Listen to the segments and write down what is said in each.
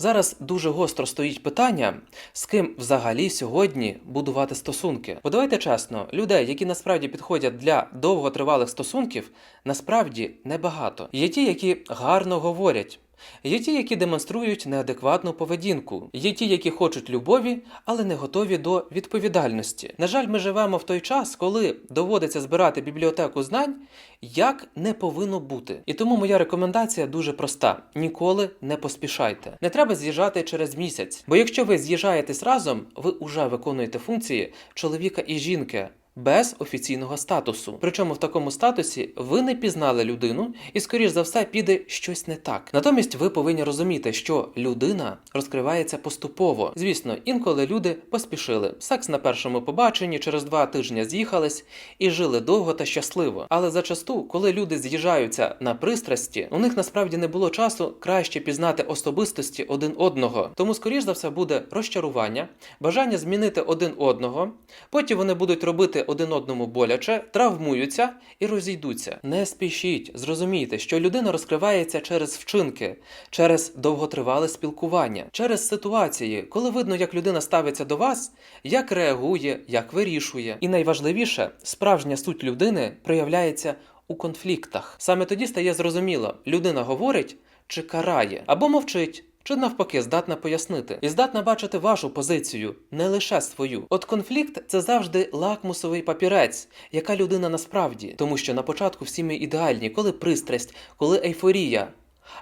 Зараз дуже гостро стоїть питання, з ким взагалі сьогодні будувати стосунки. Бо давайте чесно, людей, які насправді підходять для довготривалих стосунків, насправді небагато. Є ті, які гарно говорять. Є ті, які демонструють неадекватну поведінку. Є ті, які хочуть любові, але не готові до відповідальності. На жаль, ми живемо в той час, коли доводиться збирати бібліотеку знань, як не повинно бути. І тому моя рекомендація дуже проста: ніколи не поспішайте. Не треба з'їжджати через місяць. Бо якщо ви з'їжджаєтесь разом, ви уже виконуєте функції чоловіка і жінки. Без офіційного статусу. Причому в такому статусі ви не пізнали людину, і, скоріш за все, піде щось не так. Натомість ви повинні розуміти, що людина розкривається поступово. Звісно, інколи люди поспішили. Секс на першому побаченні через два тижні з'їхались і жили довго та щасливо. Але зачасту, коли люди з'їжджаються на пристрасті, у них насправді не було часу краще пізнати особистості один одного. Тому, скоріш за все, буде розчарування, бажання змінити один одного. Потім вони будуть робити один одному боляче, травмуються і розійдуться. Не спішіть, зрозумійте, що людина розкривається через вчинки, через довготривале спілкування, через ситуації, коли видно, як людина ставиться до вас, як реагує, як вирішує. І найважливіше, справжня суть людини проявляється у конфліктах. Саме тоді стає зрозуміло, людина говорить чи карає, або мовчить. Чи навпаки здатна пояснити і здатна бачити вашу позицію, не лише свою. От конфлікт це завжди лакмусовий папірець, яка людина насправді, тому що на початку всі ми ідеальні, коли пристрасть, коли ейфорія.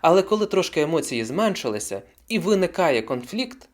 Але коли трошки емоції зменшилися і виникає конфлікт,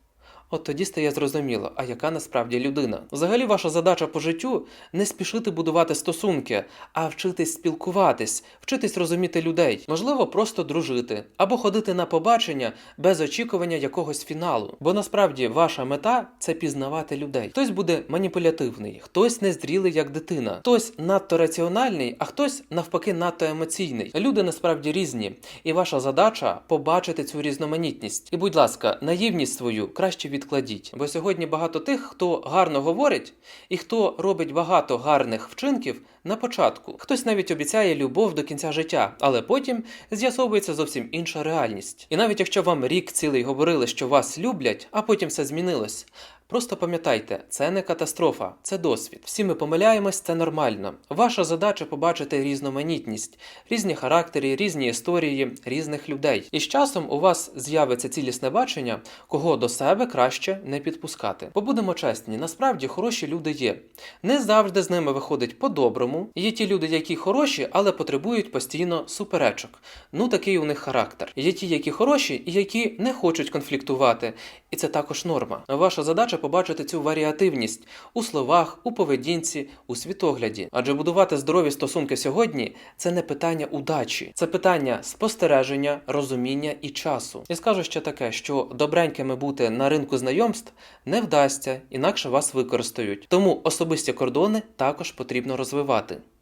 от тоді стає зрозуміло, а яка насправді людина. Взагалі, ваша задача по життю не спішити будувати стосунки, а вчитись спілкуватись, вчитись розуміти людей, можливо, просто дружити або ходити на побачення без очікування якогось фіналу. Бо насправді ваша мета це пізнавати людей. Хтось буде маніпулятивний, хтось незрілий як дитина, хтось надто раціональний, а хтось навпаки надто емоційний. Люди насправді різні, і ваша задача побачити цю різноманітність. І, будь ласка, наївність свою краще відкладіть. Бо сьогодні багато тих, хто гарно говорить і хто робить багато гарних вчинків на початку. Хтось навіть обіцяє любов до кінця життя, але потім з'ясовується зовсім інша реальність. І навіть якщо вам рік цілий говорили, що вас люблять, а потім все змінилось. Просто пам'ятайте, це не катастрофа, це досвід. Всі ми помиляємось, це нормально. Ваша задача побачити різноманітність, різні характери, різні історії, різних людей. І з часом у вас з'явиться цілісне бачення, кого до себе краще не підпускати. Бо будемо чесні, насправді хороші люди є. Не завжди з ними виходить по-доброму. Є ті люди, які хороші, але потребують постійно суперечок. Ну такий у них характер. Є ті, які хороші, і які не хочуть конфліктувати. І це також норма. Ваша задача побачити цю варіативність у словах, у поведінці, у світогляді. Адже будувати здорові стосунки сьогодні це не питання удачі, це питання спостереження, розуміння і часу. І скажу ще таке, що добренькими бути на ринку знайомств не вдасться, інакше вас використають. Тому особисті кордони також потрібно розвивати. nothing.